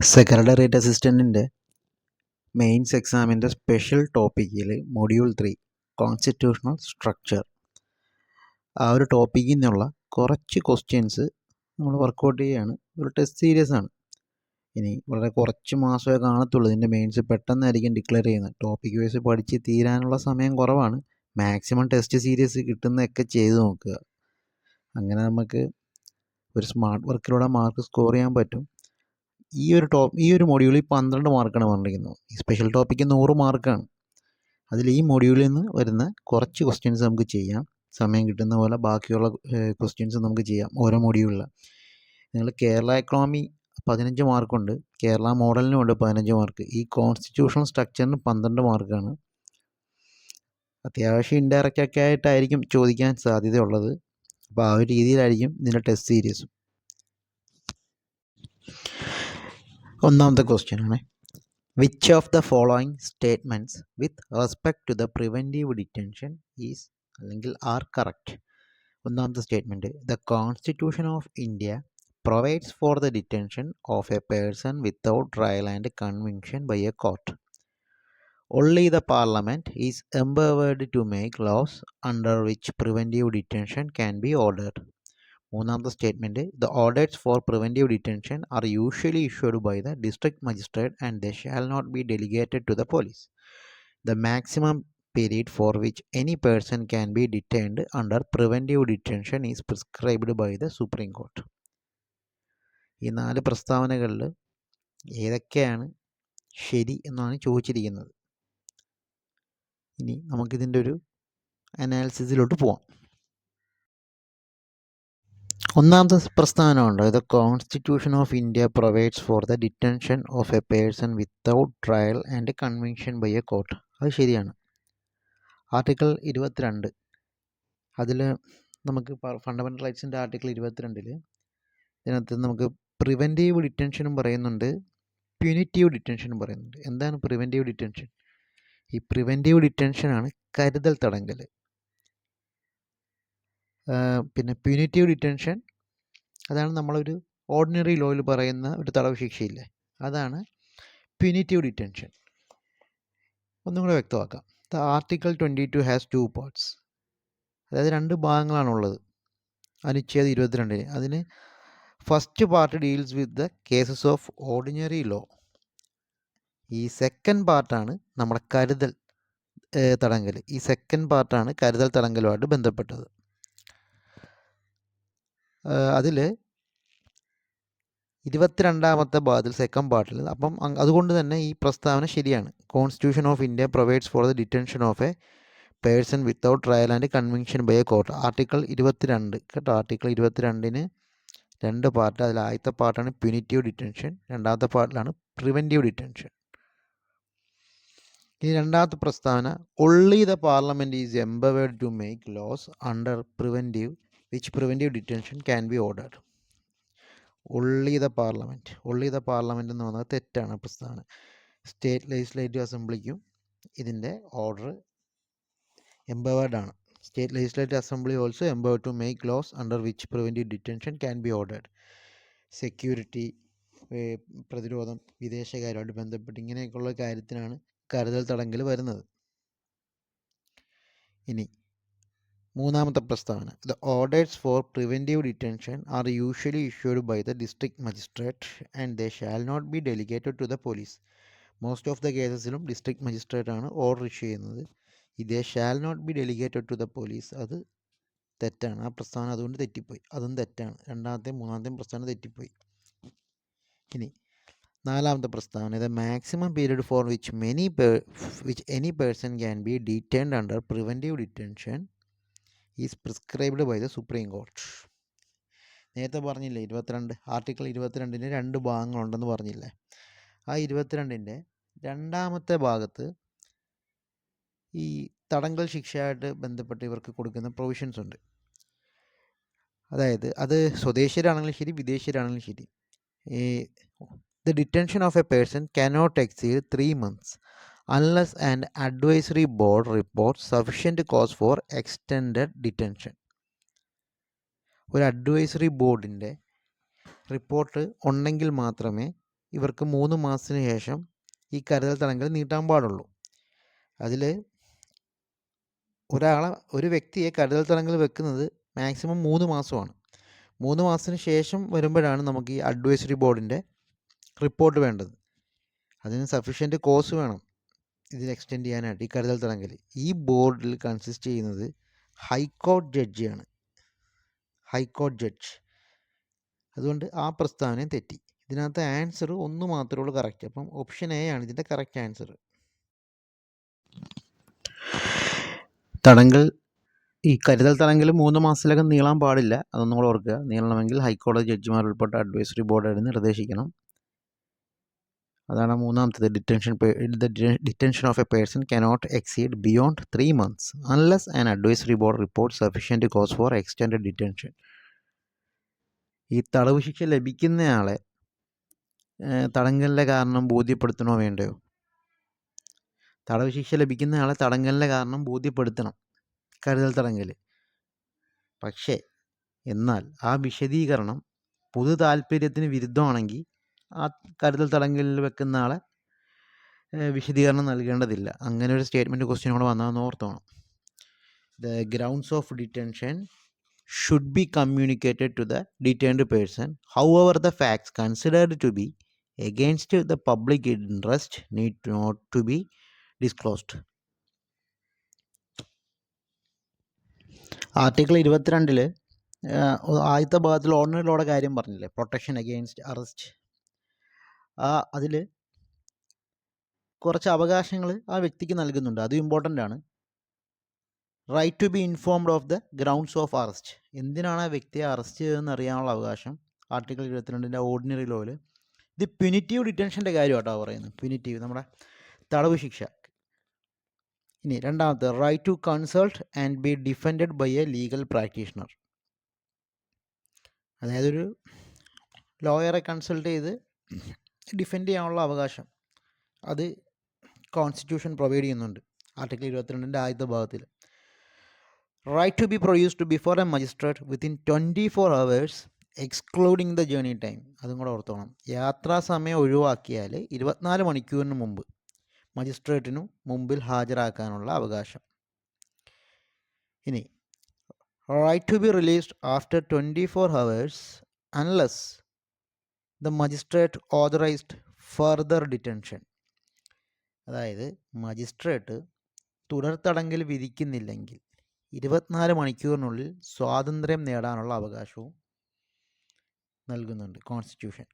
Secretariat അസിസ്റ്റന്റിന്റെ mains എക്സാമിന്റെ special ടോപ്പിക്കിൽ മൊഡ്യൂൾ ത്രീ കോൺസ്റ്റിറ്റ്യൂഷണൽ സ്ട്രക്ചർ ആ ഒരു ടോപ്പിക്കിൽ നിന്നുള്ള കുറച്ച് ക്വസ്റ്റ്യൻസ് നമ്മൾ വർക്കൗട്ട് ചെയ്യുകയാണ് ഒരു ടെസ്റ്റ് സീരീസ് ആണ്. ഇനി വളരെ കുറച്ച് മാസമേ കാണത്തുള്ളൂ. ഇതിന്റെ മെയിൻസ് പെട്ടെന്നായിരിക്കും ഡിക്ലെയർ ചെയ്യുന്നത്. ടോപ്പിക് വൈസ് പഠിച്ച് തീരാനുള്ള സമയം കുറവാണ്. മാക്സിമം ടെസ്റ്റ് സീരീസ് കിട്ടുന്നതൊക്കെ ചെയ്ത് നോക്കുക. അങ്ങനെ നമുക്ക് ഒരു സ്മാർട്ട് വർക്കിലൂടെ മാർക്ക് സ്കോർ ചെയ്യാൻ പറ്റും. ഈ ഒരു ടോപ്പ് ഈ ഒരു മൊഡ്യൂളിൽ പന്ത്രണ്ട് മാർക്കാണ് പറഞ്ഞിരിക്കുന്നത് ഈ സ്പെഷ്യൽ ടോപ്പിക്ക് നൂറ് മാർക്കാണ് അതിൽ ഈ മൊഡ്യൂളിൽ നിന്ന് വരുന്ന കുറച്ച് ക്വസ്റ്റ്യൻസ് നമുക്ക് ചെയ്യാം. സമയം കിട്ടുന്ന പോലെ ബാക്കിയുള്ള ക്വസ്റ്റ്യൻസ് നമുക്ക് ചെയ്യാം ഓരോ മൊഡ്യൂളിൽ നിങ്ങൾ കേരള എക്കണോമി പതിനഞ്ച് മാർക്കുണ്ട് കേരള മോഡലിനും ഉണ്ട് പതിനഞ്ച് മാർക്ക് ഈ കോൺസ്റ്റിറ്റ്യൂഷണൽ സ്ട്രക്ചറിന് പന്ത്രണ്ട് മാർക്കാണ് അത്യാവശ്യം ഇൻഡയറക്റ്റ് ഒക്കെ ആയിട്ടായിരിക്കും ചോദിക്കാൻ സാധ്യതയുള്ളത്. അപ്പോൾ ആ ഒരു രീതിയിലായിരിക്കും ഇതിന്റെ ടെസ്റ്റ് സീരീസും ഒന്നാമത്തെ ക്വസ്റ്റ്യൻ ആണ്. Which of the following statements with respect to the preventive detention is അല്ലെങ്കിൽ ആർ കറക്റ്റ് ഒന്നാമത്തെ statement the constitution of India provides for the detention of a person without trial and conviction by a court only the parliament is empowered to make laws under which preventive detention can be ordered. മൂന്നാമത്തെ statement the orders for preventive detention are usually issued by the district magistrate and the shall not be delegated to the police the maximum period for which any person can be detained under preventive detention is prescribed by the supreme court ഈ നാല് പ്രസ്താവനകളിൽ ഏതൊക്കെയാണ് ശരി എന്നാണ് ചോദിച്ചിരിക്കുന്നത്. ഇനി നമുക്കിതിന്റെ ഒരു അനാലിസിസിലോട്ട് പോവാം. ഒന്നാമത്തെ പ്രസ്ഥാനമുണ്ട്. The constitution of India provides for the detention of a person without trial and convention by a court അത് ശരിയാണ്. ആർട്ടിക്കിൾ ഇരുപത്തിരണ്ട്. അതിൽ നമുക്ക് ഫണ്ടമെന്റൽ റൈറ്റ്സിന്റെ ആർട്ടിക്കിൾ ഇരുപത്തിരണ്ടിൽ ഇതിനകത്ത് നമുക്ക് പ്രിവെന്റീവ് ഡിറ്റൻഷനും പറയുന്നുണ്ട്. പ്യൂണിറ്റീവ് ഡിറ്റൻഷനും പറയുന്നുണ്ട്. എന്താണ് പ്രിവെന്റീവ് ഡിറ്റൻഷൻ ഈ പ്രിവെന്റീവ് ഡിറ്റൻഷനാണ് കരുതൽ തടങ്കൽ പിന്നെ പ്യൂനിറ്റീവ് ഡിറ്റൻഷൻ അതാണ് നമ്മളൊരു ഓർഡിനറി ലോയിൽ പറയുന്ന ഒരു തടവ് ശിക്ഷയില്ലേ? അതാണ് പ്യൂനിറ്റീവ് ഡിറ്റൻഷൻ ഒന്നും കൂടെ വ്യക്തമാക്കാം. The article twenty two has two parts. അതായത് രണ്ട് ഭാഗങ്ങളാണുള്ളത്. അനുച്ഛേദം ഇരുപത്തിരണ്ടിന്. അതിന് first part deals with the cases of ordinary law ഈ സെക്കൻഡ് പാർട്ടാണ് നമ്മുടെ കരുതൽ തടങ്കൽ. ഈ സെക്കൻഡ് പാർട്ടാണ് കരുതൽ തടങ്കലുമായിട്ട് ബന്ധപ്പെട്ടത്. അതിൽ ഇരുപത്തിരണ്ടാമത്തെ ഭാഗത്തിൽ സെക്കൻഡ് പാർട്ടിൽ അപ്പം അതുകൊണ്ട് തന്നെ ഈ പ്രസ്താവന ശരിയാണ്. Constitution of India provides for the detention of a person without trial and conviction by a court article ഇരുപത്തിരണ്ട് കേട്ടോ? ആർട്ടിക്കിൾ ഇരുപത്തിരണ്ടിന് രണ്ട് പാർട്ട് അതിൽ ആദ്യത്തെ പാർട്ടാണ് പ്യൂണിറ്റീവ് ഡിറ്റൻഷൻ രണ്ടാമത്തെ പാർട്ടിലാണ് പ്രിവെന്റീവ് ഡിറ്റൻഷൻ ഈ രണ്ടാമത്തെ പ്രസ്താവന only the parliament is empowered to make laws under preventive which preventive detention can be ordered only the parliament only the parliament എന്ന് പറഞ്ഞാൽ തെറ്റാണ് പ്രസ്താവന സ്റ്റേറ്റ് ലെജിസ്ലേറ്റീവ് അസംബ്ലിക്കും ഇതിന്റെ ഓർഡർ എംപവേർഡ് ആണ്. State legislative assembly also empowered to make laws under which preventive detention can be ordered security പ്രതിരോധം വിദേശകാര്യമായിട്ട് ബന്ധപ്പെട്ട് ഇങ്ങനെയൊക്കെയുള്ള കാര്യത്തിനാണ് കരുതൽ തടങ്കൽ വരുന്നത്. ഇനി മൂന്നാമത്തെ പ്രസ്താവന. The orders for preventive detention are usually issued by the district magistrate and they shall not be delegated to the police most of the കേസസിലും district magistrate ആണ് ഓർഡർ ഇഷ്യൂ ചെയ്യുന്നത്. ഇതേ shall not be delegated to the police അത് തെറ്റാണ്. ആ പ്രസ്താവന അതുകൊണ്ട് തെറ്റിപ്പോയി. അതും തെറ്റാണ്. രണ്ടാമത്തെയും മൂന്നാമത്തെയും പ്രസ്താവന തെറ്റിപ്പോയി. ഇനി നാലാമത്തെ പ്രസ്താവന. The maximum period for which many which any person can be detained under preventive detention is prescribed by the supreme court. നേരത്തെ പറഞ്ഞില്ലേ ഇരുപത്തിരണ്ട് ആർട്ടിക്കിൾ ഇരുപത്തിരണ്ടിന് രണ്ട് ഭാഗങ്ങളുണ്ടെന്ന് പറഞ്ഞില്ലേ? ആ ഇരുപത്തിരണ്ടിന്റെ രണ്ടാമത്തെ ഭാഗത്ത് ഈ തടങ്കൽ ശിക്ഷയായിട്ട് ബന്ധപ്പെട്ട് ഇവർക്ക് കൊടുക്കുന്ന പ്രൊവിഷൻസ് ഉണ്ട്. അതായത് അത് സ്വദേശീയരാണെങ്കിലും ശരി വിദേശീയരാണെങ്കിലും ശരി. ഈ the detention of a person cannot exceed three months unless and advisory board report sufficient cause for extended detention ഒരു അഡ്വൈസറി ബോർഡിന്റെ റിപ്പോർട്ട് ഉണ്ടെങ്കിൽ മാത്രമേ ഇവർക്ക് മൂന്ന് മാസത്തിന് ശേഷം ഈ കരുതൽ തടങ്കൽ നീട്ടാൻ പാടുള്ളൂ. അതിൽ ഒരാളെ ഒരു വ്യക്തിയെ കരുതൽ തടങ്കൽ വെക്കുന്നത് മാക്സിമം മൂന്ന് മാസമാണ്. മൂന്ന് മാസത്തിന് ശേഷം വരുമ്പോഴാണ് നമുക്ക് ഈ അഡ്വൈസറി ബോർഡിന്റെ റിപ്പോർട്ട് വേണ്ടത്. അതിന് സഫീഷ്യന്റ് കോസ് വേണം. ഇതിൽ എക്സ്റ്റെൻഡ് ചെയ്യാനായിട്ട് ഈ കരുതൽ തടങ്കൽ ഈ ബോർഡിൽ കൺസിസ്റ്റ് ചെയ്യുന്നത് ഹൈക്കോടതി ജഡ്ജിയാണ് ഹൈക്കോടതി ജഡ്ജ് അതുകൊണ്ട് ആ പ്രസ്താവനയും തെറ്റി. ഇതിനകത്ത് ആൻസർ ഒന്ന് മാത്രമേ ഉള്ളൂ കറക്റ്റ് അപ്പം ഓപ്ഷൻ എ ആണ് ഇതിന്റെ കറക്റ്റ് ആൻസർ തടങ്കൽ ഈ കരുതൽ തടങ്കൽ മൂന്ന് മാസത്തിലൊക്കെ നീളാൻ പാടില്ല. അതൊന്നും കൂടെ ഓർക്കുക. നീളണമെങ്കിൽ ഹൈക്കോടതി ജഡ്ജിമാർ ഉൾപ്പെട്ട അഡ്വൈസറി ബോർഡ് നിർദ്ദേശിക്കണം. അതാണ് മൂന്നാമത്തത്. Detention detention of a person cannot exceed beyond three months unless an advisory board report sufficient cause for extend detention ഈ തടവ് ശിക്ഷ ലഭിക്കുന്നയാളെ തടങ്കലിന്റെ കാരണം ബോധ്യപ്പെടുത്തണോ വേണ്ടയോ? തടവ് ശിക്ഷ ലഭിക്കുന്നയാളെ തടങ്കലിന്റെ കാരണം ബോധ്യപ്പെടുത്തണം. കരുതൽ തടങ്കൽ പക്ഷേ എന്നാൽ ആ വിശദീകരണം പൊതു താല്പര്യത്തിന് വിരുദ്ധമാണെങ്കിൽ ആ കരുതൽ തടങ്കലിൽ വെക്കുന്ന ആളെ വിശദീകരണം നൽകേണ്ടതില്ല. അങ്ങനെ ഒരു സ്റ്റേറ്റ്മെന്റ് ക്വസ്റ്റ്യൻ കൂടെ വന്നതെന്ന് ഓർത്തോണം. The grounds of detention should should be communicated to the detained person. However, the facts considered to be against the public interest need not to be disclosed article ഇരുപത്തിരണ്ടിൽ ആദ്യത്തെ ഭാഗത്തിൽ ഓർഡിനറി ലോയുടെ കാര്യം പറഞ്ഞില്ലേ? Protection against arrest ആ അതിൽ കുറച്ച് അവകാശങ്ങൾ ആ വ്യക്തിക്ക് നൽകുന്നുണ്ട്. അത് ഇമ്പോർട്ടന്റ് ആണ് right to be informed of the grounds of arrest എന്തിനാണ് ആ വ്യക്തിയെ അറസ്റ്റ് ചെയ്തതെന്ന് അറിയാനുള്ള അവകാശം? ആർട്ടിക്കിൾ ഇരുപത്തിരണ്ടിന്റെ ഓർഡിനറി ലോയിൽ ഇത് പ്യുനിറ്റീവ് ഡിറ്റൻഷന്റെ കാര്യമാട്ടോ പറയുന്നത്. പ്യുനിറ്റീവ് നമ്മുടെ തടവ് ശിക്ഷ. ഇനി രണ്ടാമത്തെ right to consult and be defended by a legal practitioner അതായത് ഒരു ലോയറെ കൺസൾട്ട് ചെയ്ത് ഡിഫെൻഡ് ചെയ്യാനുള്ള അവകാശം. അത് കോൺസ്റ്റിറ്റ്യൂഷൻ പ്രൊവൈഡ് ചെയ്യുന്നുണ്ട്. ആർട്ടിക്കിൾ ഇരുപത്തിരണ്ടിന്റെ ആദ്യത്തെ ഭാഗത്തിൽ. Right to be produced before a magistrate within twenty four hours excluding the journey time അതും കൂടെ ഓർത്തോണം. യാത്രാ സമയം ഒഴിവാക്കിയാൽ ഇരുപത്തിനാല് മണിക്കൂറിന് മുമ്പ് മജിസ്ട്രേറ്റിനു മുമ്പിൽ ഹാജരാക്കാനുള്ള അവകാശം. ഇനി right to be released after twenty four hours unless the magistrate authorised further detention. അതായത് മജിസ്ട്രേറ്റ് തുടർ തടങ്കൽ വിധിക്കുന്നില്ലെങ്കിൽ ഇരുപത്തിനാല് മണിക്കൂറിനുള്ളിൽ സ്വാതന്ത്ര്യം നേടാനുള്ള അവകാശവും നൽകുന്നുണ്ട് കോൺസ്റ്റിറ്റ്യൂഷൻ.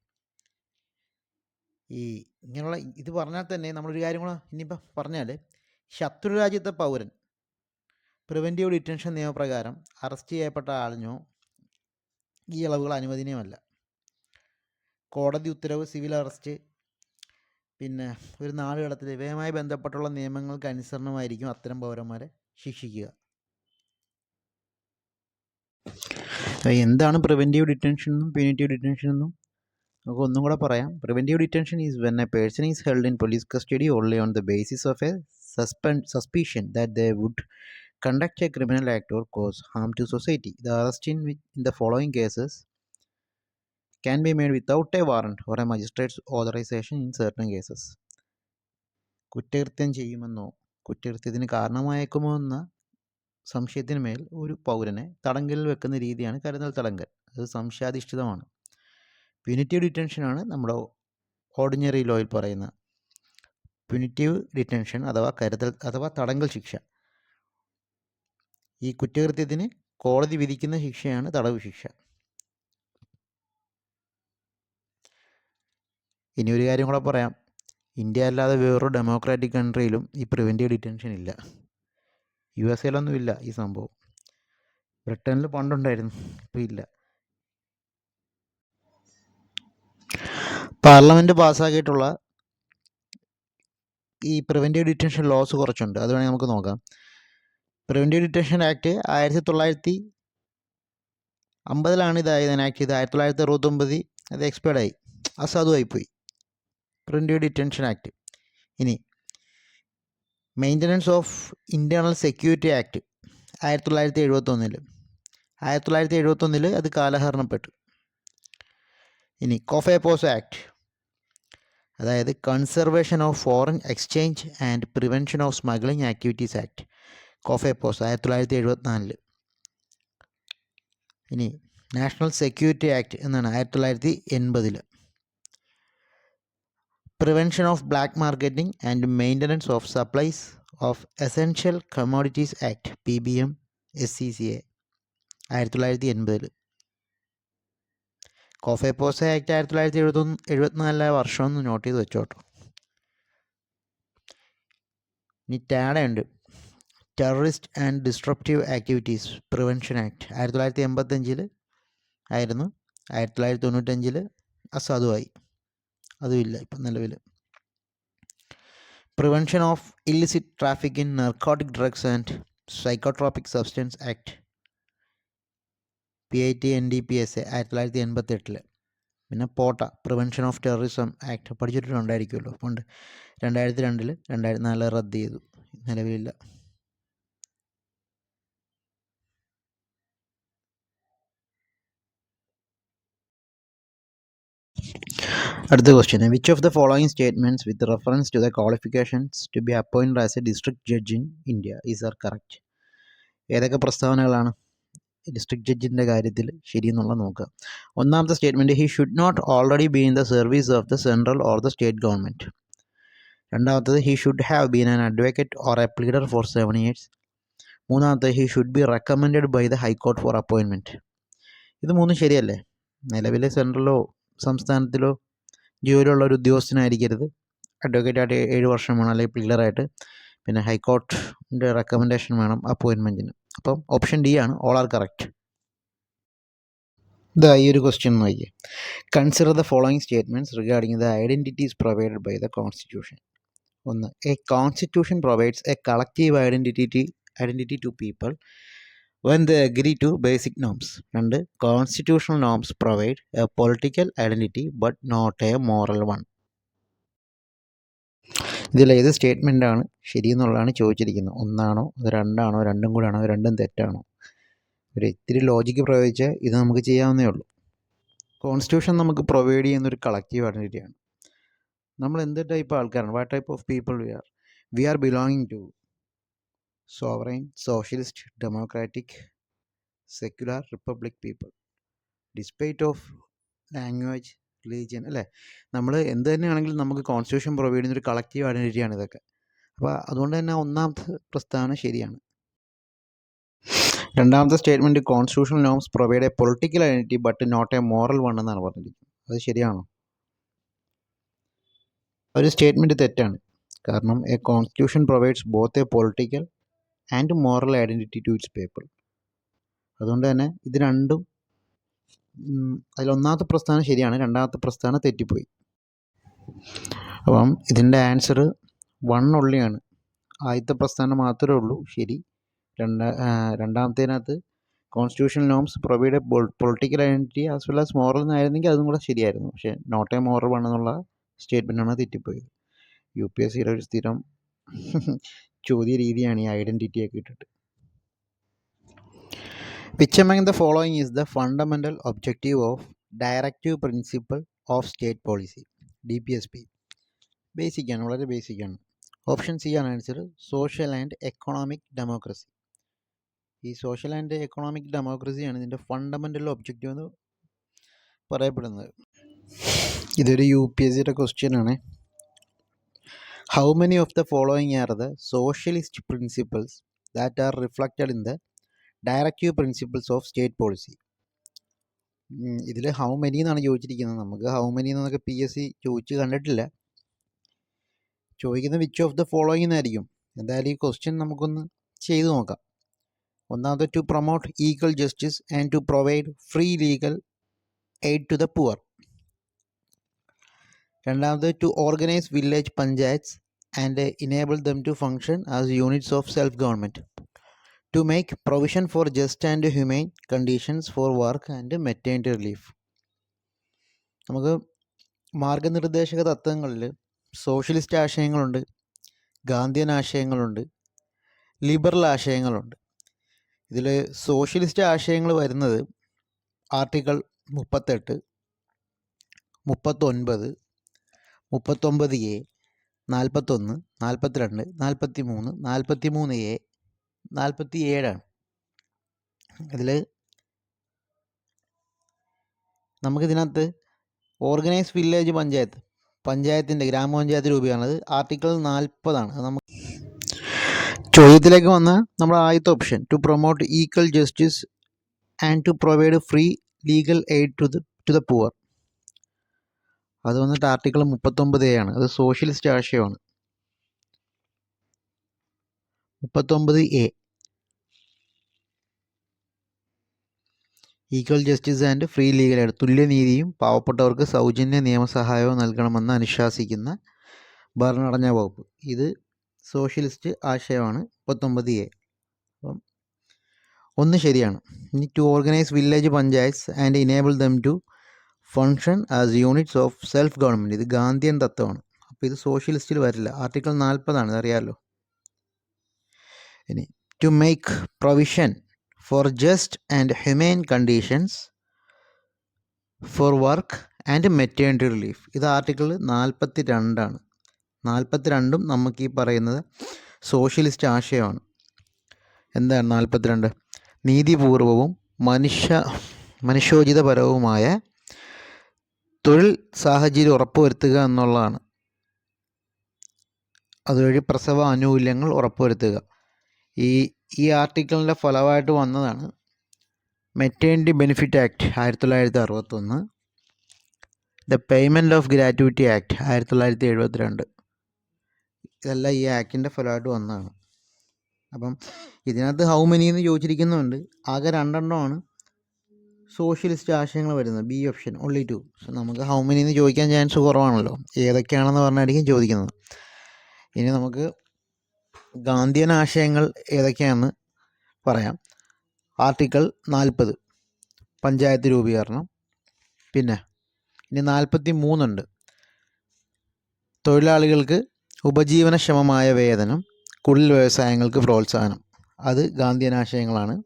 ഈ ഇങ്ങനെയുള്ള ഇത് പറഞ്ഞാൽ തന്നെ നമ്മളൊരു കാര്യം കൂടെ ഇനിയിപ്പോൾ പറഞ്ഞാൽ ശത്രു രാജ്യത്തെ പൗരൻ പ്രിവെന്റീവ് ഡിറ്റൻഷൻ നിയമപ്രകാരം അറസ്റ്റ് ചെയ്യപ്പെട്ട ആളിനോ ഈ ഇളവുകൾ അനുവദനീയമല്ല. കോടതി ഉത്തരവ് സിവിൽ അറസ്റ്റ് പിന്നെ ഒരു നാല് കടത്തിൽ ഇവയുമായി ബന്ധപ്പെട്ടുള്ള നിയമങ്ങൾക്ക് അനുസരണമായിരിക്കും അത്തരം പൗരന്മാരെ ശിക്ഷിക്കുക. എന്താണ് പ്രിവെന്റീവ് ഡിറ്റൻഷൻ എന്നും പ്യൂണിറ്റീവ് ഡിറ്റൻഷൻ എന്നും നമുക്ക് ഒന്നും കൂടെ പറയാം. Preventive detention is when a person is held in police custody only on the basis of a suspend suspicion that they would conduct a criminal act or cause harm to society the arrest in in the following cases can be made without a warrant or a magistrate's authorization in certain cases. കുറ്റകൃത്യം ചെയ്യുമെന്നോ കുറ്റകൃത്യത്തിന് കാരണമായേക്കുമോ എന്ന സംശയത്തിന് മേൽ ഒരു പൗരനെ തടങ്കലിൽ വെക്കുന്ന രീതിയാണ് കരുതൽ തടങ്കൽ. അത് സംശയാധിഷ്ഠിതമാണ്. പ്യൂണിറ്റീവ് ഡിറ്റൻഷനാണ് നമ്മുടെ ഓർഡിനറി ലോയിൽ പറയുന്ന പ്യൂണിറ്റീവ് ഡിറ്റൻഷൻ അഥവാ കരുതൽ അഥവാ തടങ്കൽ ശിക്ഷ. ഈ കുറ്റകൃത്യത്തിന് കോടതി വിധിക്കുന്ന ശിക്ഷയാണ് തടവ് ശിക്ഷ. ഇനി ഒരു കാര്യം കൂടെ പറയാം. ഇന്ത്യ അല്ലാതെ വേറൊരു ഡെമോക്രാറ്റിക് കൺട്രിയിലും ഈ പ്രിവെന്റീവ് ഡിറ്റൻഷൻ ഇല്ല. യു എസ് എയിലൊന്നും ഇല്ല ഈ സംഭവം. ബ്രിട്ടനിൽ പണ്ടുണ്ടായിരുന്നു ഇപ്പോൾ ഇല്ല. പാർലമെന്റ് പാസ്സാക്കിയിട്ടുള്ള ഈ പ്രിവെന്റീവ് ഡിറ്റൻഷൻ ലോസ് കുറച്ചുണ്ട്. അത് വേണമെങ്കിൽ നമുക്ക് നോക്കാം. പ്രിവെന്റീവ് ഡിറ്റൻഷൻ ആക്ട് ആയിരത്തി തൊള്ളായിരത്തി അമ്പതിലാണ് ഇതായത് ആക്ട് ചെയ്ത് ആയിരത്തി തൊള്ളായിരത്തി അറുപത്തൊമ്പതിൽ അത് എക്സ്പയർഡായി അസാധുവായിപ്പോയി. പ്രിവെന്റീവ് ഡിറ്റൻഷൻ ആക്ട് ഇനി maintenance of internal security act ആയിരത്തി തൊള്ളായിരത്തി എഴുപത്തൊന്നിൽ ആയിരത്തി തൊള്ളായിരത്തി എഴുപത്തൊന്നിൽ അത് കാലഹരണപ്പെട്ടു. ഇനി കോഫേപ്പോസ് ആക്ട് അതായത് conservation of foreign exchange and prevention of smuggling activities act COFEPOSA ആയിരത്തി തൊള്ളായിരത്തി എഴുപത്തിനാലിൽ ഇനി നാഷണൽ സെക്യൂരിറ്റി ആക്ട് എന്നാണ് ആയിരത്തി തൊള്ളായിരത്തി എൺപതിൽ prevention of black marketing and maintenance of supplies of essential commodities act P B M S C C A ആയിരത്തി തൊള്ളായിരത്തി എൺപതിൽ കോഫേപ്പോസ ആക്ട് ആയിരത്തി തൊള്ളായിരത്തി എഴുപത്തൊന്ന് എഴുപത്തിനാലിലെ വർഷം ഒന്ന് നോട്ട് ചെയ്ത് വെച്ചോട്ടോ. ഇനി ടാഡയുണ്ട്. Terrorist and disruptive activities prevention act ആയിരത്തി തൊള്ളായിരത്തി എൺപത്തഞ്ചിൽ ആയിരുന്നു. ആയിരത്തി തൊള്ളായിരത്തി തൊണ്ണൂറ്റഞ്ചിൽ അസാധുവായി. അതുമില്ല ഇപ്പം നിലവിൽ. Prevention of illicit traffic in narcotic drugs and psychotropic substance act P I T N D P S A ആയിരത്തി തൊള്ളായിരത്തി എൺപത്തി എട്ടിൽ പിന്നെ POTA prevention of terrorism act പഠിച്ചിട്ടുണ്ടായിരിക്കുമല്ലോ. പണ്ട് രണ്ടായിരത്തി രണ്ടിൽ രണ്ടായിരത്തി നാലിൽ റദ്ദ് ചെയ്തു. നിലവിലില്ല. അടുത്ത question which of the following statements with reference to the qualifications to be appointed as a district judge in India is are correct ഏതൊക്കെ പ്രസ്താവനകളാണ് ഡിസ്ട്രിക്ട് ജഡ്ജിന്റെ കാര്യത്തിൽ ശരിയെന്നുള്ള നോക്കുക. ഒന്നാമത്തെ statement he should not already be in the service of the central or the state government രണ്ടാമത്തത് he should have been an advocate or a pleader for seven years മൂന്നാമത്തെ he should be recommended by the high court for അപ്പോയിൻമെന്റ് ഇത് മൂന്നും ശരിയല്ലേ? നിലവിലെ സെൻട്രലോ സംസ്ഥാനത്തിലോ ജോലിയുള്ള ഒരു ഉദ്യോഗസ്ഥനായിരിക്കരുത്. Advocate ആയിട്ട് ഏഴ് വർഷം വേണം അല്ലെങ്കിൽ പ്ലീഡറായിട്ട് പിന്നെ ഹൈക്കോർട്ടിന്റെ റെക്കമെൻഡേഷൻ വേണം അപ്പോയിൻമെന്റിന് അപ്പം ഓപ്ഷൻ ഡി ആണ്. ഓൾ ആർ കറക്റ്റ് ഇതാ ഈ ഒരു ക്വസ്റ്റ്യൻ നോക്കിയേ. Consider the following statements regarding the identities provided by the constitution ഒന്ന് a constitution provides a collective identity identity to people when the agree to basic norms രണ്ട് constitutional norms provide a political identity but not a moral one ഇതിൽ ഏത് സ്റ്റേറ്റ്മെന്റാണ് ശരിയെന്നുള്ളതാണ് ചോദിച്ചിരിക്കുന്നത്. ഒന്നാണോ അത് രണ്ടാണോ രണ്ടും കൂടെ ആണോ രണ്ടും തെറ്റാണോ? ഒരു ഇത്തിരി ലോജിക്ക് പ്രയോഗിച്ചാൽ ഇത് നമുക്ക് ചെയ്യാവുന്നേ ഉള്ളൂ. കോൺസ്റ്റിറ്റ്യൂഷൻ നമുക്ക് പ്രൊവൈഡ് ചെയ്യുന്ന ഒരു കളക്റ്റീവ് ഐഡന്റിറ്റിയാണ് നമ്മൾ എന്ത് ടൈപ്പ് ആൾക്കാരാണ്? What type of people we are we are belonging to sovereign socialist democratic secular republic people despite of language religion അല്ലേ? നമ്മൾ എന്ത് തന്നെയാണെങ്കിലും നമുക്ക് കോൺസ്റ്റിറ്റ്യൂഷൻ പ്രൊവൈഡ് ചെയ്യുന്ന ഒരു കളക്റ്റീവ് ഐഡന്റിറ്റിയാണ് ഇതൊക്കെ. അപ്പോൾ അതുകൊണ്ട് തന്നെ ഒന്നാമത്തെ പ്രസ്താവന ശരിയാണ്. രണ്ടാമത്തെ statement constitutional norms provide a political identity but not a moral one എന്നാണ് പറഞ്ഞിരിക്കുന്നത്. അത് ശരിയാണോ? ഒരു സ്റ്റേറ്റ്മെന്റ് തെറ്റാണ്. കാരണം a constitution provides both a political and moral identity to its people അതുകൊണ്ട് തന്നെ ഇത് രണ്ടും അതിലൊന്നാമത്തെ പ്രസ്ഥാനം ശരിയാണ് രണ്ടാമത്തെ പ്രസ്ഥാനം തെറ്റിപ്പോയി. അപ്പം ഇതിന്റെ ആൻസർ വൺ ഉള്ളിയാണ്. ആദ്യത്തെ പ്രസ്ഥാനം മാത്രമേ ഉള്ളൂ ശരി. രണ്ട രണ്ടാമത്തേനകത്ത് constitution norms provide political identity as well as moral എന്നായിരുന്നെങ്കിൽ അതും കൂടെ ശരിയായിരുന്നു. പക്ഷേ നോട്ട് എ മോറൽ വൺ എന്നുള്ള സ്റ്റേറ്റ്മെന്റാണ് തെറ്റിപ്പോയത്. യു പി എസ് സിയുടെ ഒരു സ്ഥിരം ചോദ്യ രീതിയാണ് ഈ ഐഡന്റിറ്റിയൊക്കെ ഇട്ടിട്ട്. Which the following is the fundamental objective of directive principle of state policy D P S P ബേസിക്കാണ് വളരെ ബേസിക്കാണ് ഓപ്ഷൻ സി ആണ് answer social and economic democracy ഈ സോഷ്യൽ ആൻഡ് എക്കണോമിക് ഡെമോക്രസിയാണ് ഇതിന്റെ ഫണ്ടമെന്റൽ ഒബ്ജക്റ്റീവ് എന്ന് പറയപ്പെടുന്നത്. ഇതൊരു യു പി എസ് സിയുടെ ക്വസ്റ്റ്യൻ ആണ്. How many of the following are the socialist principles that are reflected in the directive principles of state policy ഇതിൽ how many എന്നാണ് ചോദിച്ചിരിക്കുന്നത്. നമുക്ക് ഹൗ മെനി എന്നൊക്കെ പി എസ് സി ചോദിച്ച് കണ്ടിട്ടില്ല. ചോദിക്കുന്ന വിച്ച് ഓഫ് ദ ഫോളോയിങ് എന്നായിരിക്കും. എന്തായാലും ഈ ക്വസ്റ്റ്യൻ നമുക്കൊന്ന് ചെയ്തു നോക്കാം. ഒന്നാമത് to promote equal justice and to provide free legal aid to the poor രണ്ടാമത് to organise village panchayats and enable them to function as units of self government to make provision for just and humane conditions for work and maternity relief നമുക്ക് മാർഗനിർദ്ദേശക തത്വങ്ങളിൽ socialist ആശയങ്ങളുണ്ട് ഗാന്ധിയൻ ആശയങ്ങളുണ്ട് liberal ആശയങ്ങളുണ്ട്. ഇതിൽ socialist ആശയങ്ങൾ വരുന്നത് ആർട്ടിക്കിൾ മുപ്പത്തെട്ട് മുപ്പത്തൊൻപത് മുപ്പത്തൊമ്പത് എ നാൽപ്പത്തൊന്ന് നാൽപ്പത്തിരണ്ട് നാൽപ്പത്തി മൂന്ന് നാൽപ്പത്തി മൂന്ന് എ നാൽപ്പത്തി ഏഴാണ് ഇതിൽ നമുക്കിതിനകത്ത് ഓർഗനൈസ് വില്ലേജ് പഞ്ചായത്ത് പഞ്ചായത്തിന്റെ ഗ്രാമപഞ്ചായത്ത് രൂപയാണത് ആർട്ടിക്കിൾ നാൽപ്പതാണ് അത് നമുക്ക് ചോദ്യത്തിലേക്ക് വന്ന നമ്മുടെ ആദ്യത്തെ option to promote equal justice and to provide free legal aid to the to the poor അത് വന്നിട്ട് ആർട്ടിക്കിൾ മുപ്പത്തൊമ്പത് എ ആണ്. അത് സോഷ്യലിസ്റ്റ് ആശയമാണ്. മുപ്പത്തൊമ്പത് A equal justice and free legal aid തുല്യനീതിയും പാവപ്പെട്ടവർക്ക് സൗജന്യ നിയമസഹായവും നൽകണമെന്ന് അനുശാസിക്കുന്ന ഭരണഘടനാ വകുപ്പ്. ഇത് സോഷ്യലിസ്റ്റ് ആശയമാണ്. മുപ്പത്തൊമ്പത് എ അപ്പം ഒന്ന് ശരിയാണ്. ഇനി to organise village panchayats and enable them to function as units of self government ഇത് ഗാന്ധിയൻ തത്വമാണ്. അപ്പോൾ ഇത് സോഷ്യലിസ്റ്റിൽ വരില്ല. ആർട്ടിക്കിൾ നാൽപ്പതാണ് ഇതറിയാമല്ലോ ഇനി to make provision for just and humane conditions for work and maternity relief ഇത് ആർട്ടിക്കിൾ നാൽപ്പത്തി രണ്ടാണ് നാൽപ്പത്തി രണ്ടും നമുക്ക് ഈ പറയുന്നത് സോഷ്യലിസ്റ്റ് ആശയമാണ്. എന്താണ് നാൽപ്പത്തിരണ്ട് നീതിപൂർവവും മനുഷ്യ മനുഷ്യോചിതപരവുമായ തൊഴിൽ സാഹചര്യം ഉറപ്പുവരുത്തുക എന്നുള്ളതാണ്. അതുവഴി പ്രസവ ആനുകൂല്യങ്ങൾ ഉറപ്പുവരുത്തുക. ഈ ഈ ആർട്ടിക്കിളിന്റെ ഫലമായിട്ട് വന്നതാണ് മെറ്റേണിറ്റി ബെനിഫിറ്റ് ആക്ട് ആയിരത്തി തൊള്ളായിരത്തി അറുപത്തൊന്ന് the payment of gratuity act ആയിരത്തി തൊള്ളായിരത്തി എഴുപത്തിരണ്ട് ഇതെല്ലാം ഈ ആക്ടിന്റെ ഫലമായിട്ട് വന്നതാണ്. അപ്പം ഇതിനകത്ത് ഹൗ മെനി എന്ന് ചോദിച്ചിരിക്കുന്നുണ്ട്. ആകെ രണ്ടെണ്ണമാണ്. സോഷ്യലിസ്റ്റ് ആശയങ്ങൾ വരുന്നത്. B option only two so നമുക്ക് ഹൗ മെനി എന്ന് ചോദിക്കാൻ ചാൻസ് കുറവാണല്ലോ. ഏതൊക്കെയാണെന്ന് പറഞ്ഞായിരിക്കും ചോദിക്കുന്നത്. ഇനി നമുക്ക് ഗാന്ധിയൻ ആശയങ്ങൾ ഏതൊക്കെയാണെന്ന് പറയാം. ആർട്ടിക്കിൾ നാൽപ്പത് പഞ്ചായത്ത് രൂപീകരണം. പിന്നെ ഇനി നാൽപ്പത്തി മൂന്നുണ്ട് തൊഴിലാളികൾക്ക് ഉപജീവനക്ഷമമായ വേതനം കുടിൽ വ്യവസായങ്ങൾക്ക് പ്രോത്സാഹനം. അത് ഗാന്ധിയൻ ആശയങ്ങളാണ്.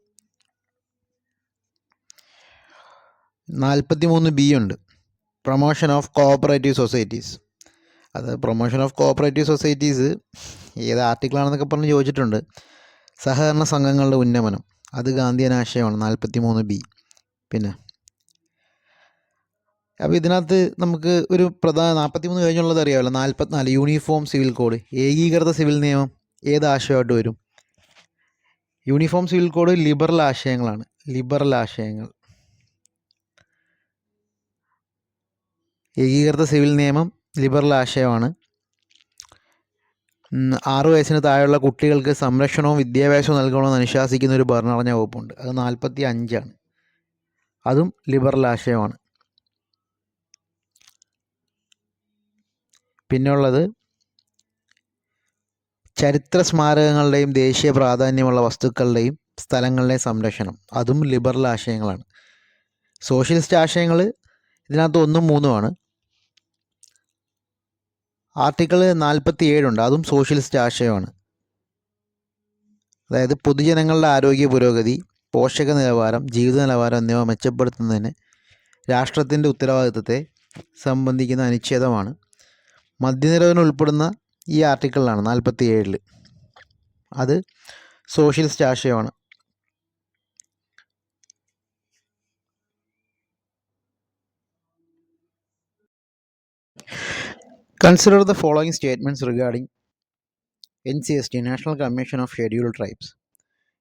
നാൽപ്പത്തി മൂന്ന് ബി ഉണ്ട്. പ്രൊമോഷൻ ഓഫ് കോഓപ്പറേറ്റീവ് സൊസൈറ്റീസ് അത് പ്രൊമോഷൻ ഓഫ് കോഓപ്പറേറ്റീവ് സൊസൈറ്റീസ് ഏത് ആർട്ടിക്കിളാണെന്നൊക്കെ പറഞ്ഞ് ചോദിച്ചിട്ടുണ്ട്. സഹകരണ സംഘങ്ങളുടെ ഉന്നമനം. അത് ഗാന്ധിയൻ ആശയമാണ് നാൽപ്പത്തി മൂന്ന് ബി. പിന്നെ അപ്പോൾ ഇതിനകത്ത് നമുക്ക് ഒരു പ്രധാന നാൽപ്പത്തി മൂന്ന് കഴിഞ്ഞുള്ളത് അറിയാമല്ലോ. നാൽപ്പത്തിനാല് യൂണിഫോം സിവിൽ കോഡ്. ഏകീകൃത സിവിൽ നിയമം ഏത് ആശയമായിട്ട് വരും? യൂണിഫോം സിവിൽ കോഡ് ലിബറൽ ആശയങ്ങളാണ്. ലിബറൽ ആശയങ്ങൾ. ഏകീകൃത സിവിൽ നിയമം ലിബറൽ ആശയമാണ്. ആറു വയസ്സിന് താഴെയുള്ള കുട്ടികൾക്ക് സംരക്ഷണവും വിദ്യാഭ്യാസവും നൽകണമെന്ന് അനുശാസിക്കുന്ന ഒരു ഭരണഘടന വകുപ്പുണ്ട്. അത് നാൽപ്പത്തി അഞ്ചാണ് അതും ലിബറൽ ആശയമാണ്. പിന്നുള്ളത് ചരിത്ര സ്മാരകങ്ങളുടെയും ദേശീയ പ്രാധാന്യമുള്ള വസ്തുക്കളുടെയും സ്ഥലങ്ങളുടെയും സംരക്ഷണം. അതും ലിബറൽ ആശയങ്ങളാണ്. സോഷ്യലിസ്റ്റ് ആശയങ്ങൾ ഇതിനകത്ത് ഒന്നും മൂന്നുമാണ് ആർട്ടിക്കിൾ നാൽപ്പത്തി ഏഴുണ്ട് അതും സോഷ്യലിസ്റ്റ് ആശയമാണ്. അതായത് പൊതുജനങ്ങളുടെ ആരോഗ്യ പുരോഗതി പോഷക നിലവാരം ജീവിത നിലവാരം എന്നിവ മെച്ചപ്പെടുത്തുന്നതിന് രാഷ്ട്രത്തിന്റെ ഉത്തരവാദിത്തത്തെ സംബന്ധിക്കുന്ന അനുച്ഛേദമാണ്. മദ്യനിരോധനം ഉൾപ്പെടുന്ന ഈ ആർട്ടിക്കിളിലാണ് നാൽപ്പത്തി ഏഴിൽ അത് സോഷ്യലിസ്റ്റ് ആശയമാണ്. Consider the following statements regarding NCST, National Commission of Scheduled Tribes.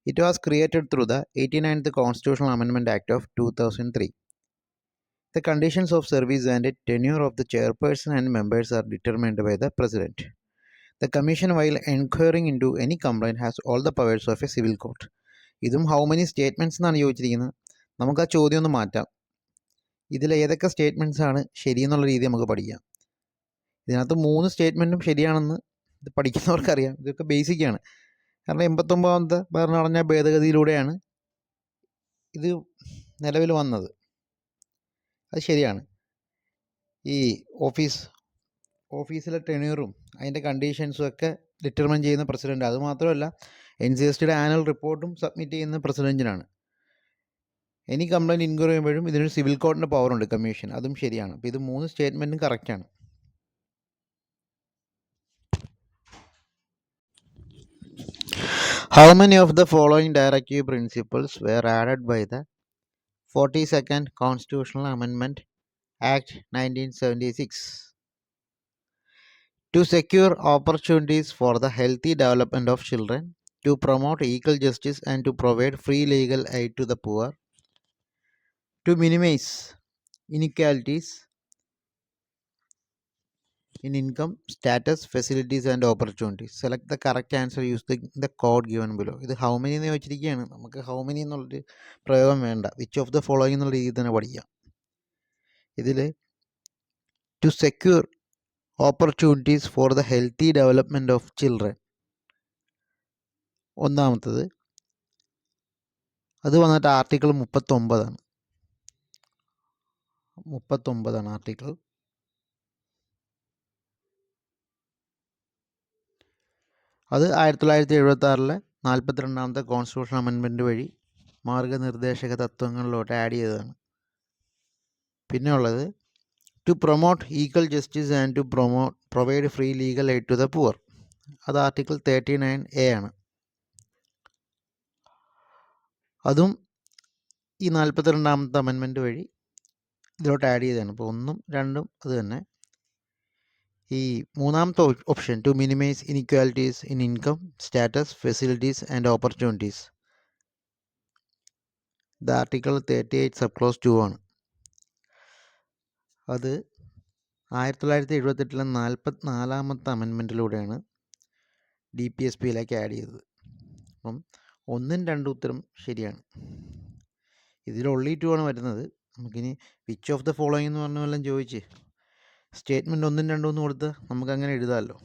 It was created through the 89th Constitutional Amendment Act of 2003. The conditions of service and tenure of the chairperson and members are determined by the President. The Commission, while inquiring into any complaint, has all the powers of a civil court. ഇതും how many statements എന്നാണ് ചോദിച്ചിരിക്കുന്നത് നമുക്ക് ആ ചോദ്യം ഒന്ന് മാറ്റാം ഇതിൽ ഏതൊക്കെ സ്റ്റേറ്റ്മെന്റ്സ് ശരിയെന്നുള്ള രീതി നമുക്ക് പഠിക്കാം ഇതിനകത്ത് മൂന്ന് സ്റ്റേറ്റ്മെന്റും ശരിയാണെന്ന് ഇത് പഠിക്കുന്നവർക്കറിയാം. ഇതൊക്കെ ബേസിക്കാണ് കാരണം എൺപത്തൊമ്പതാമത്തെ ഭരണഘടന ഭേദഗതിയിലൂടെയാണ് ഇത് നിലവിൽ വന്നത്. അത് ശരിയാണ്. ഈ ഓഫീസ് ഓഫീസിലെ ടെണ്യൂറും അതിന്റെ കണ്ടീഷൻസും ഒക്കെ ഡിറ്റർമിൻ ചെയ്യുന്ന പ്രസിഡന്റ് അതുമാത്രമല്ല എൻ സി എസ് ടിയുടെ ആനുവൽ റിപ്പോർട്ടും സബ്മിറ്റ് ചെയ്യുന്ന പ്രസിഡന്റിനാണ് എനി കംപ്ലയിന്റ് ഇൻക്വയറി ചെയ്യുമ്പോഴും ഇതിനൊരു സിവിൽ കോർട്ടിന്റെ പവറുണ്ട് കമ്മീഷൻ അതും ശരിയാണ്. അപ്പോൾ ഇത് മൂന്ന് സ്റ്റേറ്റ്മെന്റും കറക്റ്റാണ് How many of the following directive principles were added by the 42nd Constitutional Amendment Act 1976? To secure opportunities for the healthy development of children, to promote equal justice and to provide free legal aid to the poor, to minimize inequalities in income, status, facilities and opportunities. Select the correct answer using the code given below. ഇത് how many എന്ന് ചോദിച്ചിരിക്കുകയാണ്. നമുക്ക് how many എന്നുള്ളൊരു പ്രയോഗം വേണ്ട. Which of the following എന്നുള്ള രീതിയിൽ തന്നെ പഠിക്കാം. ഇതിൽ to secure opportunities for the healthy development of children ഒന്നാമത്തത് അത് വന്നിട്ട് ആർട്ടിക്കിൾ മുപ്പത്തൊമ്പതാണ്. മുപ്പത്തൊമ്പതാണ് ആർട്ടിക്കിൾ അത് ആയിരത്തി തൊള്ളായിരത്തി എഴുപത്തി ആറിലെ നാൽപ്പത്തിരണ്ടാമത്തെ കോൺസ്റ്റിറ്റ്യൂഷൻ അമെൻമെന്റ് വഴി മാർഗനിർദ്ദേശക തത്വങ്ങളിലോട്ട് ആഡ് ചെയ്തതാണ്. പിന്നെ ഉള്ളത് to promote equal justice and to promote provide free legal aid to the poor അത് ആർട്ടിക്കിൾ തേർട്ടി നയൻ എ ആണ്. അതും ഈ നാൽപ്പത്തിരണ്ടാമത്തെ അമെൻമെന്റ് വഴി ഇതിലോട്ട് ആഡ് ചെയ്തതാണ്. അപ്പോൾ ഒന്നും രണ്ടും അത് തന്നെ ഈ മൂന്നാമത്തെ option to minimise inequalities in income status facilities and opportunities the article thirty eight sub clause two ആണ്. അത് ആയിരത്തി തൊള്ളായിരത്തി എഴുപത്തെട്ടിലെ നാൽപ്പത്തി നാലാമത്തെ അമെൻമെന്റിലൂടെയാണ് ഡി പി എസ് പിയിലേക്ക് ആഡ് ചെയ്തത്. അപ്പം ഒന്നും രണ്ടും ഉത്തരം ശരിയാണ്. ഇതിൽ ഒള്ളി ടു ആണ് വരുന്നത്. നമുക്കിനി വിച്ച് ഓഫ് ദ ഫോളോയിങ് എന്ന് പറഞ്ഞ വല്ലതും ചോദിച്ച്. സ്റ്റേറ്റ്മെന്റ് ഒന്നും രണ്ടും ഒന്നും കൊടുത്ത് നമുക്കങ്ങനെ എഴുതാമല്ലോ.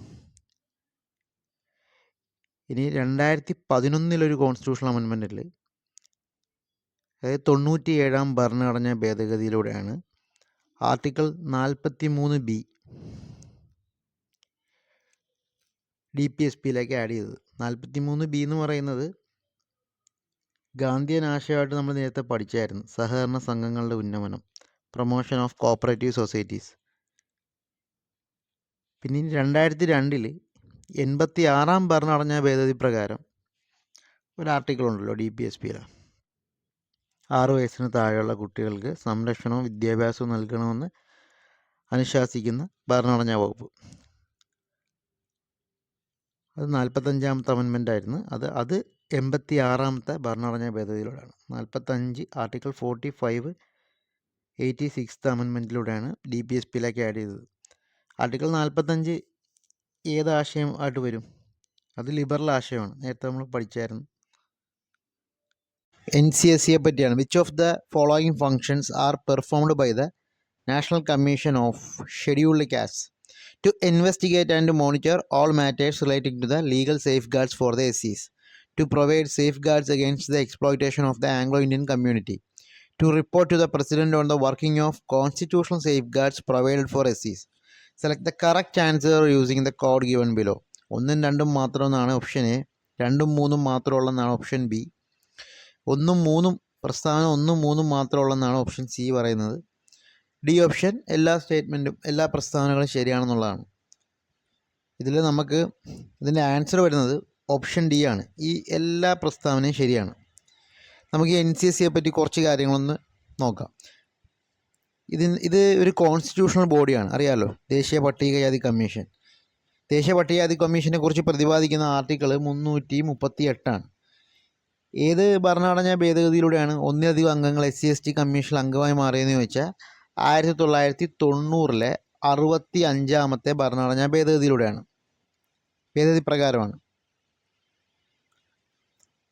ഇനി രണ്ടായിരത്തി പതിനൊന്നിലൊരു കോൺസ്റ്റിറ്റ്യൂഷണൽ അമെൻമെന്റിൽ അതായത് തൊണ്ണൂറ്റി ഏഴാം ഭരണഘടനാ ഭേദഗതിയിലൂടെയാണ് ആർട്ടിക്കിൾ നാൽപ്പത്തി മൂന്ന് ബി ഡി പി എസ് പിയിലേക്ക് ആഡ് ചെയ്തത്. നാൽപ്പത്തി മൂന്ന് ബി എന്ന് പറയുന്നത് ഗാന്ധിയൻ ആശയമായിട്ട് നമ്മൾ നേരത്തെ പഠിച്ചായിരുന്നു സഹകരണ സംഘങ്ങളുടെ ഉന്നമനം പ്രൊമോഷൻ ഓഫ് കോപ്പറേറ്റീവ് സൊസൈറ്റീസ്. പിന്നെ രണ്ടായിരത്തി രണ്ടിൽ എൺപത്തി ആറാം ഭരണഘടനാ ഭേദഗതി പ്രകാരം ഒരു ആർട്ടിക്കിൾ ഉണ്ടല്ലോ ഡി പി എസ് പിയിലെ ആറു വയസ്സിന് താഴെയുള്ള കുട്ടികൾക്ക് സംരക്ഷണവും വിദ്യാഭ്യാസവും നൽകണമെന്ന് അനുശാസിക്കുന്ന ഭരണഘടനാ വകുപ്പ്. അത് നാൽപ്പത്തഞ്ചാമത്തെ അമെൻമെന്റ് ആയിരുന്നു. അത് അത് എൺപത്തി ആറാമത്തെ ഭരണഘടനാ ഭേദഗതിയിലൂടെയാണ്. നാൽപ്പത്തഞ്ച് article forty five eighty sixth അമെൻമെന്റിലൂടെയാണ് D P S പിയിലേക്ക് ആഡ് ചെയ്തത്. ആർട്ടിക്കിൾ നാൽപ്പത്തഞ്ച് ഏത് ആശയം ആയിട്ട് വരും? അത് ലിബറൽ ആശയമാണ്. നേരത്തെ നമ്മൾ പഠിച്ചായിരുന്നു. എൻ സി എസ് സിയെ പറ്റിയാണ്. Which of the following functions are performed by the national commission of scheduled caste to investigate and monitor all matters relating to the legal safe guards for the S Cs to provide safe guards against the exploitation of the Anglo Indian community to report to the president on the working of constitutional safe guards provide for S Cs select the correct answer using the code given below ഒന്നും രണ്ടും മാത്രം എന്നാണ് option A രണ്ടും മൂന്നും മാത്രമുള്ളതെന്നാണ് option B ഒന്നും മൂന്നും പ്രസ്താവന ഒന്നും മൂന്നും മാത്രമുള്ളതെന്നാണ് ഓപ്ഷൻ സി പറയുന്നത്. ഡി ഓപ്ഷൻ എല്ലാ സ്റ്റേറ്റ്മെന്റും എല്ലാ പ്രസ്താവനകളും ശരിയാണെന്നുള്ളതാണ്. ഇതിൽ നമുക്ക് ഇതിന്റെ ആൻസർ വരുന്നത് ഓപ്ഷൻ ഡി ആണ്. ഈ എല്ലാ പ്രസ്താവനയും ശരിയാണ്. നമുക്ക് എൻ സി എസ് സിയെ പറ്റി കുറച്ച് കാര്യങ്ങളൊന്ന് നോക്കാം. ഇത് ഇത് ഒരു കോൺസ്റ്റിറ്റ്യൂഷണൽ ബോഡിയാണ് അറിയാമല്ലോ ദേശീയ പട്ടികജാതി കമ്മീഷൻ ദേശീയ പട്ടികജാതി കമ്മീഷനെ കുറിച്ച് പ്രതിപാദിക്കുന്ന ആർട്ടിക്കിൾ മുന്നൂറ്റി മുപ്പത്തി എട്ടാണ് ഏത് ഭരണഘടന ഭേദഗതിയിലൂടെയാണ് ഒന്നിലധികം അംഗങ്ങൾ എസ് സി എസ് ടി കമ്മീഷനിൽ അംഗമായി മാറിയെന്ന് ചോദിച്ചാൽ ആയിരത്തി തൊള്ളായിരത്തി തൊണ്ണൂറിലെ അറുപത്തി അഞ്ചാമത്തെ ഭരണഘടനാ ഭേദഗതിയിലൂടെയാണ്. ഭേദഗതി പ്രകാരമാണ്.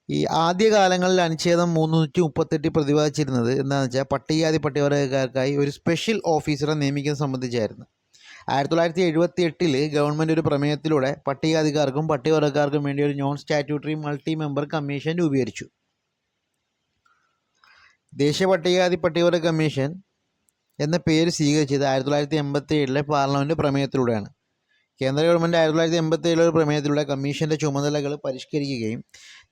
ഈ ആദ്യകാലങ്ങളിൽ അനുച്ഛേദം മുന്നൂറ്റി മുപ്പത്തെട്ടിൽ പ്രതിപാദിച്ചിരുന്നത് എന്താണെന്ന് വെച്ചാൽ പട്ടികജാതി പട്ടികവർഗക്കാർക്കായി ഒരു സ്പെഷ്യൽ ഓഫീസറെ നിയമിക്കുന്നത് സംബന്ധിച്ചായിരുന്നു. ആയിരത്തി തൊള്ളായിരത്തി എഴുപത്തി എട്ടിൽ ഗവൺമെന്റ് ഒരു പ്രമേയത്തിലൂടെ പട്ടികജാതിക്കാർക്കും പട്ടികവർഗക്കാർക്കും വേണ്ടി ഒരു non statutory multi member commission രൂപീകരിച്ചു. ദേശീയ പട്ടികജാതി പട്ടികവർഗ കമ്മീഷൻ എന്ന പേര് സ്വീകരിച്ചത് ആയിരത്തി തൊള്ളായിരത്തി എൺപത്തി ഏഴിലെ പാർലമെന്റ് പ്രമേയത്തിലൂടെയാണ്. കേന്ദ്ര ഗവൺമെന്റ് ആയിരത്തി തൊള്ളായിരത്തി എൺപത്തി ഒരു പ്രമേയത്തിലൂടെ കമ്മീഷന്റെ ചുമതലകൾ പരിഷ്കരിക്കുകയും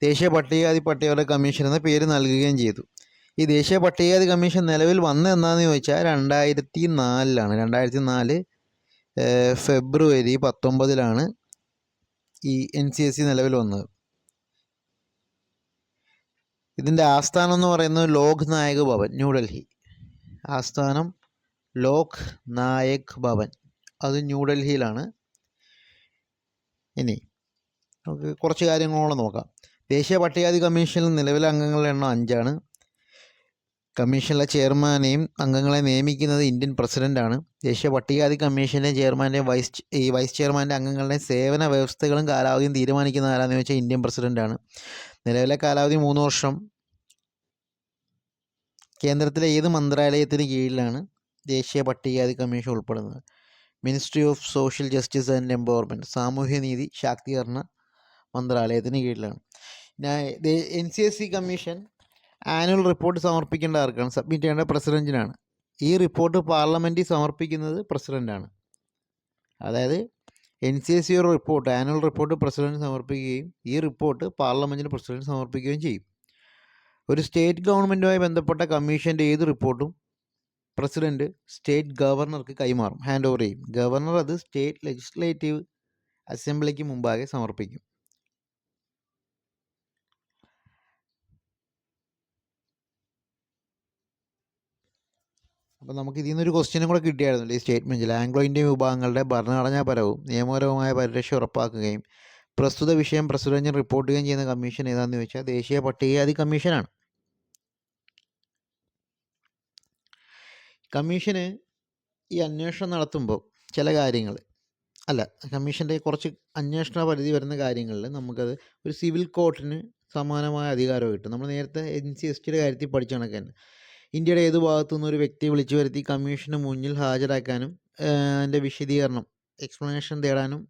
ദേശീയ പട്ടികജാതി പട്ടികവർഗ കമ്മീഷൻ എന്ന പേര് നൽകുകയും ചെയ്തു. ഈ ദേശീയ പട്ടികജാതി കമ്മീഷൻ നിലവിൽ വന്ന എന്താണെന്ന് ചോദിച്ചാൽ രണ്ടായിരത്തി നാലിലാണ് രണ്ടായിരത്തി നാല് ഫെബ്രുവരി പത്തൊമ്പതിലാണ് ഈ എൻ സി എസ് സി നിലവിൽ വന്നത്. ഇതിന്റെ ആസ്ഥാനം എന്ന് പറയുന്നത് ലോക് നായക് ഭവൻ ന്യൂഡൽഹി. ആസ്ഥാനം ലോക് നായക് ഭവൻ. അത് ന്യൂഡൽഹിയിലാണ്. ഇനി നമുക്ക് കുറച്ച് കാര്യങ്ങളോടെ നോക്കാം. ദേശീയ പട്ടികജാതി കമ്മീഷനിൽ നിലവിലെ അംഗങ്ങളുടെ എണ്ണം അഞ്ചാണ്. കമ്മീഷനിലെ ചെയർമാനെയും അംഗങ്ങളെ നിയമിക്കുന്നത് ഇന്ത്യൻ പ്രസിഡന്റാണ് ദേശീയ പട്ടികജാതി കമ്മീഷന്റെ ചെയർമാന്റെയും വൈസ് ഈ വൈസ് ചെയർമാന്റെ അംഗങ്ങളുടെ സേവന വ്യവസ്ഥകളും കാലാവധിയും തീരുമാനിക്കുന്ന ആരാന്ന് ചോദിച്ചാൽ ഇന്ത്യൻ പ്രസിഡന്റാണ് നിലവിലെ കാലാവധി മൂന്ന് വർഷം. കേന്ദ്രത്തിലെ ഏത് മന്ത്രാലയത്തിന് കീഴിലാണ് ദേശീയ പട്ടികജാതി കമ്മീഷൻ ഉൾപ്പെടുന്നത്? Ministry of social justice and empowerment സാമൂഹ്യനീതി ശാക്തീകരണ മന്ത്രാലയത്തിന് കീഴിലാണ്. N C S C commission annual report സമർപ്പിക്കേണ്ട ആർക്കാണ്? സബ്മിറ്റ് ചെയ്യേണ്ട പ്രസിഡന്റിനാണ് ഈ റിപ്പോർട്ട് പാർലമെന്റിൽ സമർപ്പിക്കുന്നത് പ്രസിഡന്റാണ് അതായത് എൻ സി എസ് സിയുടെ റിപ്പോർട്ട് ആനുവൽ റിപ്പോർട്ട് പ്രസിഡന്റ് സമർപ്പിക്കുകയും ഈ റിപ്പോർട്ട് പാർലമെന്റിന് പ്രസിഡന്റ് സമർപ്പിക്കുകയും ചെയ്യും. ഒരു സ്റ്റേറ്റ് ഗവൺമെന്റുമായി ബന്ധപ്പെട്ട കമ്മീഷന്റെ ഏത് റിപ്പോർട്ടും പ്രസിഡന്റ് സ്റ്റേറ്റ് ഗവർണർക്ക് കൈമാറും ഹാൻഡ് ഓവർ ചെയ്യും. ഗവർണർ അത് സ്റ്റേറ്റ് ലെജിസ്ലേറ്റീവ് അസംബ്ലിക്ക് മുമ്പാകെ സമർപ്പിക്കും. അപ്പോൾ നമുക്ക് ഇതിൽ നിന്നൊരു ക്വസ്റ്റ്യനും കൂടെ കിട്ടിയായിരുന്നു. ഈ സ്റ്റേറ്റ്മെന്റിൽ ആംഗ്ലോ ഇന്ത്യൻ വിഭാഗങ്ങളുടെ ഭരണഘടനാപരവും നിയമപരവുമായ പരിരക്ഷ ഉറപ്പാക്കുകയും പ്രസ്തുത വിഷയം പ്രസിഡന്റിന് റിപ്പോർട്ട് ചെയ്യുകയും ചെയ്യുന്ന കമ്മീഷൻ ഏതാണെന്ന് ചോദിച്ചാൽ ദേശീയ പട്ടികജാതി കമ്മീഷനാണ്. കമ്മീഷന് ഈ അന്വേഷണം നടത്തുമ്പോൾ ചില കാര്യങ്ങൾ അല്ല കമ്മീഷന്റെ കുറച്ച് അന്വേഷണ പരിധി വരുന്ന കാര്യങ്ങളിൽ നമുക്കത് ഒരു സിവിൽ കോർട്ടിന് സമാനമായ അധികാരം കിട്ടും. നമ്മൾ നേരത്തെ എൻ സി എസ് ടിയുടെ കാര്യത്തിൽ പഠിച്ച കണക്ക് തന്നെ. ഇന്ത്യയുടെ ഏത് ഭാഗത്തു നിന്നൊരു വ്യക്തിയെ വിളിച്ചു വരുത്തി കമ്മീഷന് മുന്നിൽ ഹാജരാക്കാനും അതിന്റെ വിശദീകരണം എക്സ്പ്ലനേഷൻ തേടാനും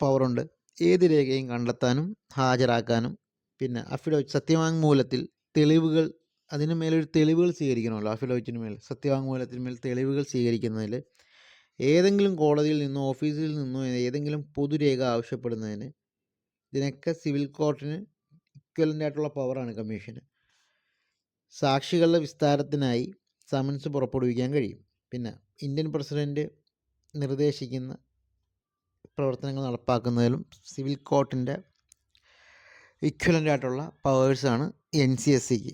പവറുണ്ട്. ഏത് രേഖയും കണ്ടെത്താനും ഹാജരാക്കാനും പിന്നെ അഫിഡവിറ്റ് സത്യവാങ്മൂലത്തിൽ തെളിവുകൾ അതിന് മേലൊരു തെളിവുകൾ സ്വീകരിക്കണമല്ലോ അഫിഡവിറ്റിന് മേൽ സത്യവാങ്മൂലത്തിന് മേൽ തെളിവുകൾ സ്വീകരിക്കുന്നതിൽ. ഏതെങ്കിലും കോടതിയിൽ നിന്നോ ഓഫീസിൽ നിന്നോ ഏതെങ്കിലും പൊതുരേഖ ആവശ്യപ്പെടുന്നതിന് ഇതിനൊക്കെ സിവിൽ കോർട്ടിന് ഇക്വലന്റ് ആയിട്ടുള്ള പവറാണ് കമ്മീഷന് സാക്ഷികളുടെ വിസ്താരത്തിനായി സമൻസ് പുറപ്പെടുവിക്കാൻ കഴിയും. പിന്നെ ഇന്ത്യൻ പ്രസിഡന്റ് നിർദ്ദേശിക്കുന്ന പ്രവർത്തനങ്ങൾ നടപ്പാക്കുന്നതിലും സിവിൽ കോർട്ടിന്റെ ഇക്വലന്റ് ആയിട്ടുള്ള പവേഴ്സാണ് എൻ സി എസ് സിക്ക്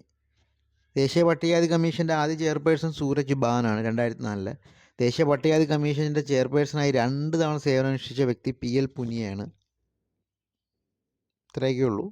ദേശീയ പട്ടികജാതി കമ്മീഷന്റെ ആദ്യ ചെയർപേഴ്സൺ സൂരജ് ബാനാണ് രണ്ടായിരത്തി നാലിൽ ദേശീയ പട്ടികജാതി കമ്മീഷന്റെ ചെയർപേഴ്സണായി രണ്ട് തവണ സേവനമനുഷ്ഠിച്ച വ്യക്തി പി എൽ പുനിയയാണ്. ഇത്രയൊക്കെ ഉള്ളൂ